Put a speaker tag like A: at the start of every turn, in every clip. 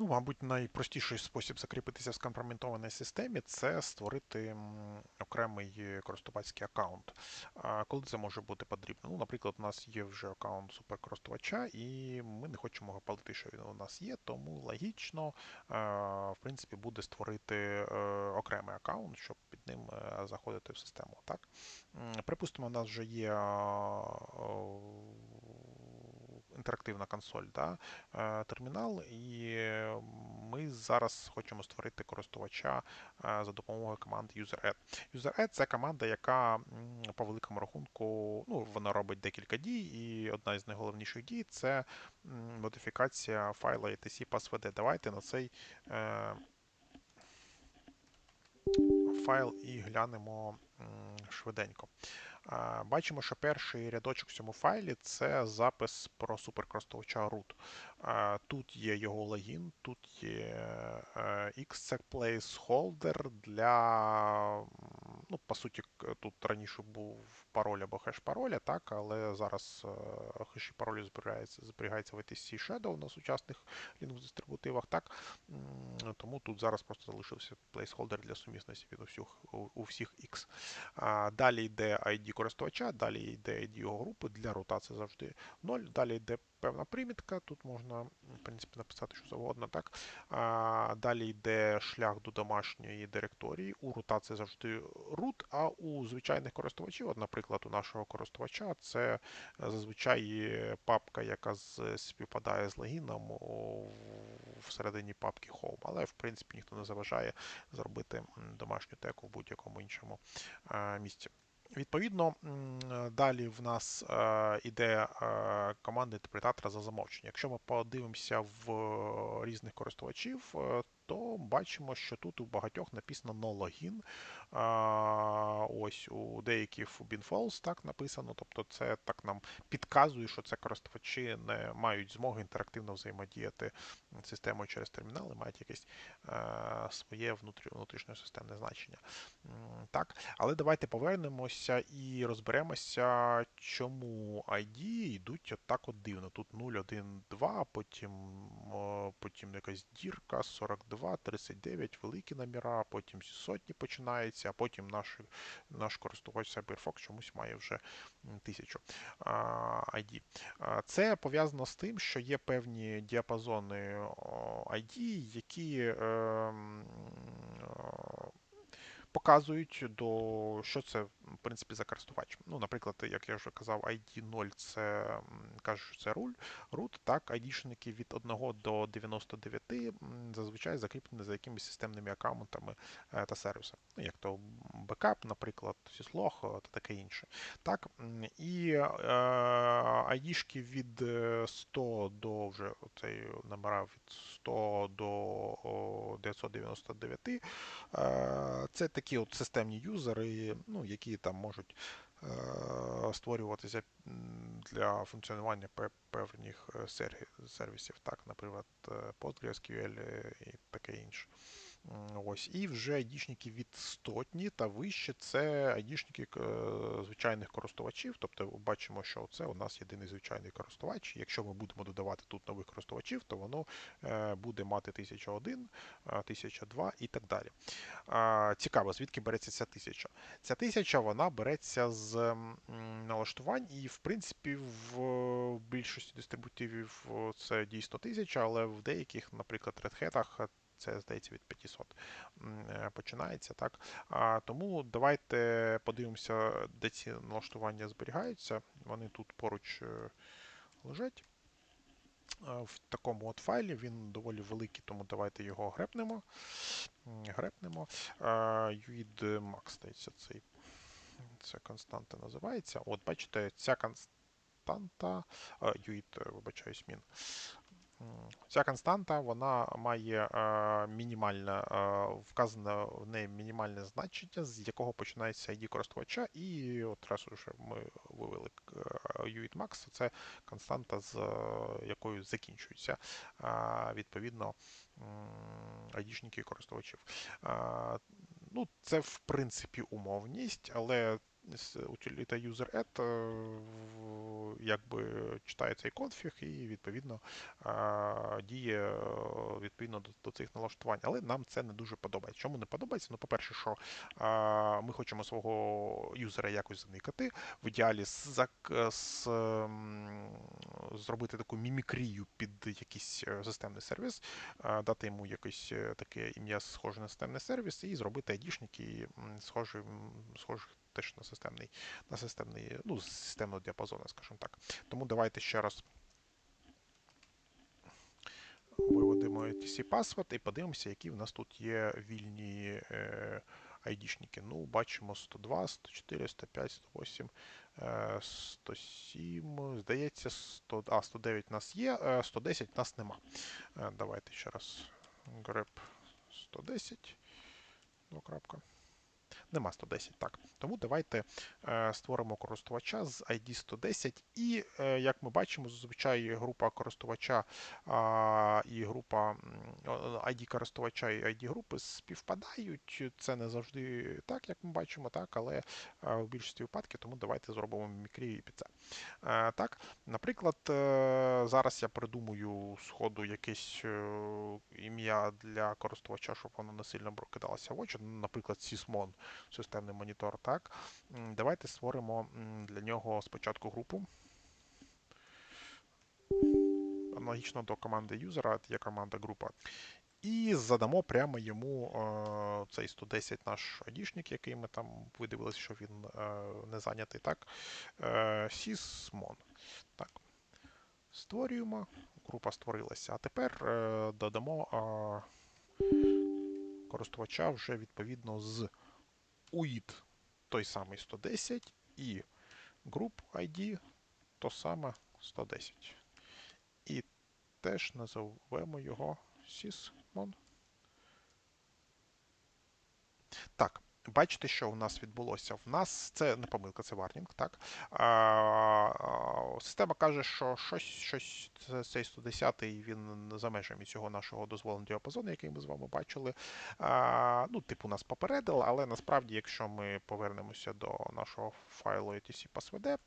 A: Ну, мабуть, найпростіший спосіб закріпитися в скомпрометованій системі це створити окремий користувацький аккаунт. Коли це може бути потрібно? Ну, Наприклад, у нас є вже аккаунт суперкористувача, і ми не хочемо його палити, що він у нас є, тому логічно, в принципі, буде створити е, окремий аккаунт, щоб під ним е, заходити в систему. Так? Припустимо, у нас вже є інтерактивна консоль, да, е, термінал, і ми зараз хочемо створити користувача е, за допомогою команди UserAdd. UserAdd – це команда, яка по великому рахунку ну, вона робить декілька дій, і одна із найголовніших дій це модифікація файла etc passwd. Давайте на цей е, файл і глянемо швиденько. Бачимо, що перший рядочок в цьому файлі це запис про суперкористувача root. Тут є його логін, тут є X placeholder для, ну, по суті, тут раніше був пароль або хеш пароля, так, але зараз хеші паролі зберігаються, зберігаються в ETC Shadow на сучасних Linux дистрибутивах. Так, Тому тут зараз просто залишився плейсхолдер для сумісності від усіх, у всіх X. Далі йде ID користувача, далі йде ID його групи, для рута завжди 0, далі йде певна примітка, тут можна в принципі, написати що завгодно. так. А, Далі йде шлях до домашньої директорії. У рута це завжди root, а у звичайних користувачів, от, наприклад, у нашого користувача, це зазвичай папка, яка співпадає з логіном всередині папки Home. Але, в принципі, ніхто не заважає зробити домашню теку в будь-якому іншому місці. Відповідно, далі в нас е, іде е, команда інтерпретатора за замовчення. Якщо ми подивимося в різних користувачів, е, то бачимо, що тут у багатьох написано no login. Ось у деяких BinFalls так написано. Тобто це так нам підказує, що це користувачі не мають змоги інтерактивно взаємодіяти системою через термінали, мають якесь своє внутрішнє системне значення. Так, Але давайте повернемося і розберемося, чому ID йдуть отак от дивно. Тут 0, 1, 2, потім потім якась дірка, 42, 39, великі номера, потім зі сотні починається, а потім наш наш користувач Cyberfox чомусь має вже тисячу ID. Це пов'язано з тим, що є певні діапазони ID, які ем, показують, до що це в принципі за користувач. Ну, Наприклад, як я вже казав, ID 0 це кажуть, що це руль, root, так, ID-шники від 1 до 99 зазвичай закріплені за якимись системними аккаунтами е, та сервісами. Ну, Як то бекап, наприклад, syslog та таке інше. Так, І е, ID-шки від 100 е, до вже цей номера від 100 до 999. Е, це такі от системні юзери, ну, які там можуть е, створюватися для функціонування певних е, сервісів, так, наприклад, PostgreSQL і таке інше. Ось, І вже айдішники від стотні та вище це айдішники е, звичайних користувачів. Тобто бачимо, що це у нас єдиний звичайний користувач. Якщо ми будемо додавати тут нових користувачів, то воно е, буде мати 1001, 1002 і так далі. Цікаво, звідки береться ця тисяча. Ця тисяча вона береться з налаштувань, і, в принципі, в більшості дистрибутивів це дійсно тисяча, але в деяких, наприклад, Hat це здається від 500 е, починається. так. Тому давайте подивимося, де ці налаштування зберігаються. Вони тут поруч е, лежать. В такому от файлі він доволі великий, тому давайте його грепнемо. Грепнемо. UID Max, здається, цей. Ця константа називається. От, бачите, ця константа, UID, вибачаюсь, мін. Ця константа вона має е, мінімальне, е, вказане в неї мінімальне значення, з якого починається ID користувача, і от раз уже ми вивели UID Max, це константа, з якою закінчується відповідно ID-шники користувачів. Ну, Це в принципі умовність, але утиліта user-add якби читає цей конфіг і відповідно діє відповідно до, цих налаштувань. Але нам це не дуже подобається. Чому не подобається? Ну, по-перше, що ми хочемо свого юзера якось заникати. В ідеалі з, з, зробити таку мімікрію під якийсь е, системний сервіс, дати йому якесь е, таке ім'я схоже на системний сервіс, і зробити айдішники схожі, схожі теж на системний, на системний, ну, системного діапазону, скажімо так. Тому давайте ще раз виведемо TC password і подивимося, які в нас тут є вільні е, айдішники. Ну, бачимо 102, 104, 105, 108, 107. Здається, 100, а, 109 у нас є, 110 у нас нема. Е, давайте ще раз grep 110. Ну, крапка. Нема 110, так. Тому давайте е, створимо користувача з ID 110. І, е, як ми бачимо, зазвичай група користувача і група ID користувача і ID групи співпадають. Це не завжди так, як ми бачимо, так, але е, в більшості випадків, тому давайте зробимо мімікрію під це. Так, Наприклад, зараз я придумаю сходу якесь ім'я для користувача, щоб воно не сильно кидалося в очі, наприклад, Sysmon системний монітор. Так, Давайте створимо для нього спочатку групу. Аналогічно до команди юзера є команда група. І задамо прямо йому е, цей 110 наш айдішник, який ми там видивилися, що він е, не зайнятий. так, е, Sysmon. Так. Створюємо, група створилася. А тепер е, додамо е, користувача вже відповідно з UID той самий 110 і Group ID то саме 110. І теж назовемо його Sysmon. Так, Бачите, що у нас відбулося? В нас це не помилка, це варнінг. так? А, Система каже, що щось щось цей 110-й він за межами цього нашого дозволеного діапазону, який ми з вами бачили. А, Ну, типу, нас попередили, але насправді, якщо ми повернемося до нашого файлу etc passwd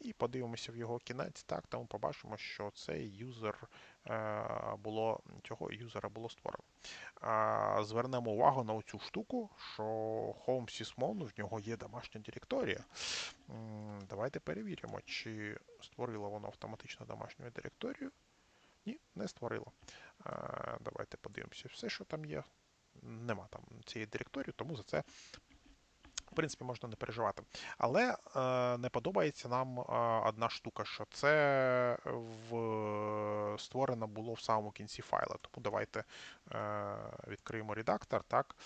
A: і подивимося в його кінець, так, то побачимо, що цей юзер е, було, цього юзера було створено. Звернемо увагу на цю штуку, що Home Sysmon, в нього є домашня директорія. Давайте перевіримо, чи створило воно автоматично домашню директорію. Ні, не створило. Давайте подивимося все, що там є. Нема там цієї директорії, тому за це в принципі, можна не переживати. Але е, не подобається нам е, одна штука, що це в, створено було в самому кінці файла. Тому давайте е, відкриємо редактор так,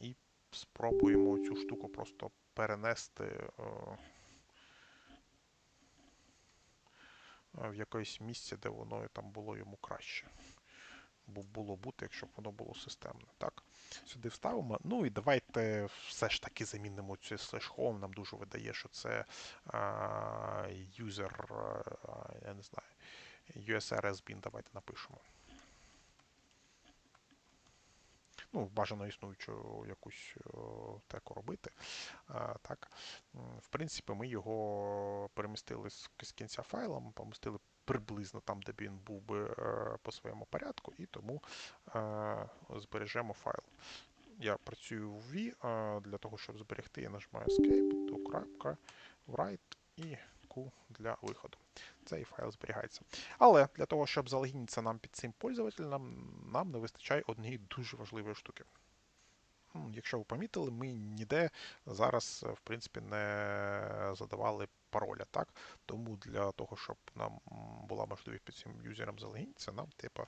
A: і спробуємо цю штуку просто перенести. Е, в якесь місце, де воно там було йому краще було бути, якщо б воно було системне. Так, Сюди вставимо. Ну і давайте все ж таки замінимо цю home. Нам дуже видає, що це а, user, а, я не знаю, USRS-bin. Давайте напишемо. Ну, бажано існуючу якусь теку робити. А, так. В принципі, ми його перемістили з, кінця файла, ми помістили приблизно там, де він був би е, по своєму порядку, і тому е, збережемо файл. Я працюю в V, е, для того, щоб зберегти, я нажимаю Escape, до крапка, write і Q для виходу. Цей файл зберігається. Але для того, щоб залогінитися нам під цим пользователем, нам не вистачає однієї дуже важливої штуки. Якщо ви помітили, ми ніде зараз, в принципі, не задавали пароля. так? Тому для того, щоб нам була можливість під цим юзером залогінитися, нам типа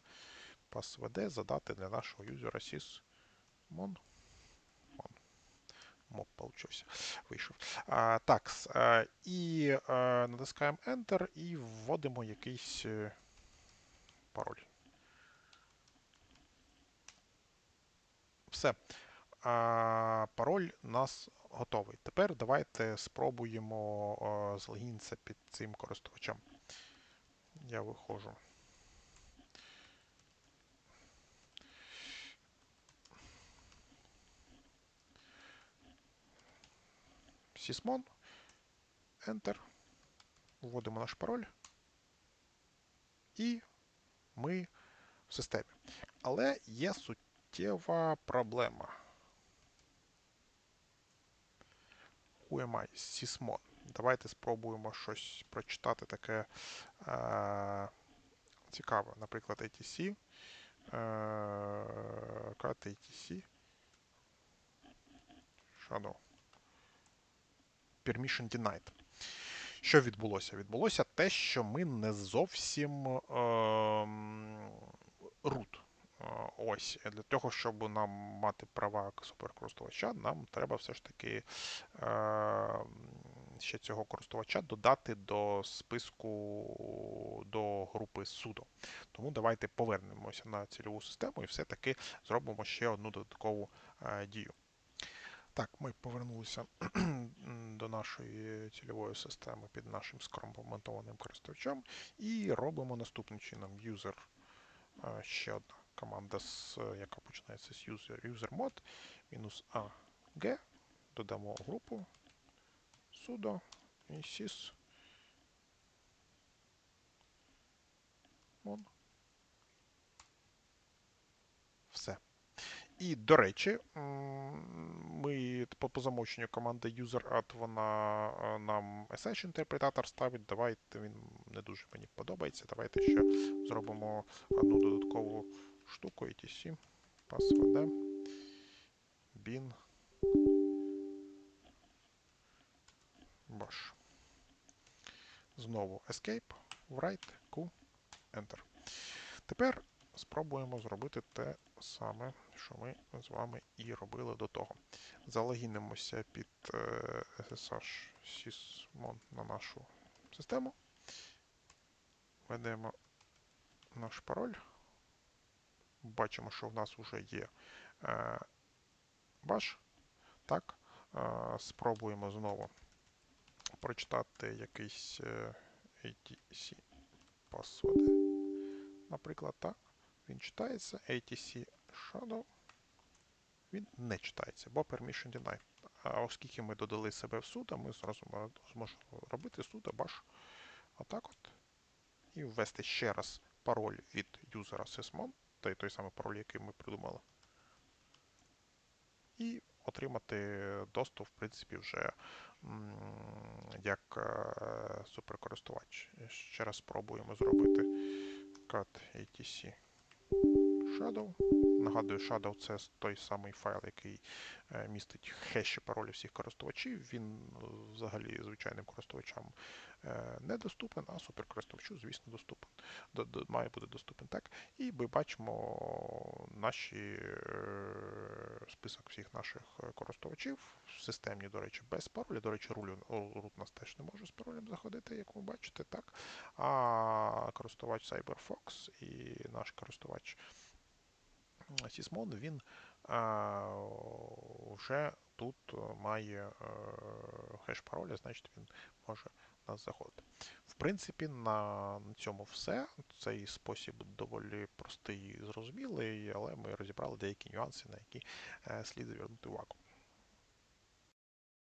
A: passwd задати для нашого юзера sysmon. Моб получився, вийшов. А, Так, а, і а, натискаємо Enter і вводимо якийсь е, пароль. Все. А, Пароль нас готовий. Тепер давайте спробуємо злогінитися під цим користувачем. Я виходжу. Sysmon. Enter. Вводимо наш пароль. І ми в системі. Але є суттєва проблема. UMI, Sysmon. Давайте спробуємо щось прочитати таке е, цікаве. Наприклад, ATC. Е, cat ATC. Shadow. Permission denied. Що відбулося? Відбулося те, що ми не зовсім е, root. Е, Ось для того, щоб нам мати права суперкористувача, нам треба все ж таки е, ще цього користувача додати до списку до групи sudo. Тому давайте повернемося на цільову систему і все-таки зробимо ще одну додаткову е, дію. Так, ми повернулися до нашої цільової системи під нашим скомпонентованим користувачем і робимо наступним чином user е, ще одна команда, з, яка починається з user usermod мінус AG, додамо групу sudo і sys mon. Все. І, до речі, ми по замовченню команда UserAdd, вона е, нам SH інтерпретатор ставить. Давайте він не дуже мені подобається. Давайте ще зробимо одну додаткову штуку etc passwd bin bash. Знову escape, write, q, enter. Тепер спробуємо зробити те саме, що ми з вами і робили до того. Залогінимося під SSH Sysmon на нашу систему. Ведемо наш пароль. Бачимо, що в нас вже є баш. Так, спробуємо знову прочитати якийсь ATC password. Наприклад, так. Він читається. ATC Shadow. Він не читається, бо permission denied. А оскільки ми додали себе в суда, ми зразу зможемо робити суда баш отак от. І ввести ще раз пароль від юзера Sysmon, той той самий пароль, який ми придумали. І отримати доступ, в принципі, вже як е, суперкористувач. Ще раз спробуємо зробити cat ATC Shadow. Нагадую, Shadow це той самий файл, який е, містить хеші паролі всіх користувачів. Він е, взагалі звичайним користувачам недоступен, а суперкористувачу, звісно, доступен. Має бути доступен так. І ми бачимо наші список всіх наших користувачів в системі, до речі, без пароля. До речі, рут нас теж не може з паролем заходити, як ви бачите, так. А користувач CyberFox і наш користувач. Sysmon, він вже тут має е, хеш пароля, значить він може нас заходити. В принципі, на цьому все. Цей спосіб доволі простий і зрозумілий, але ми розібрали деякі нюанси, на які е, слід звернути увагу.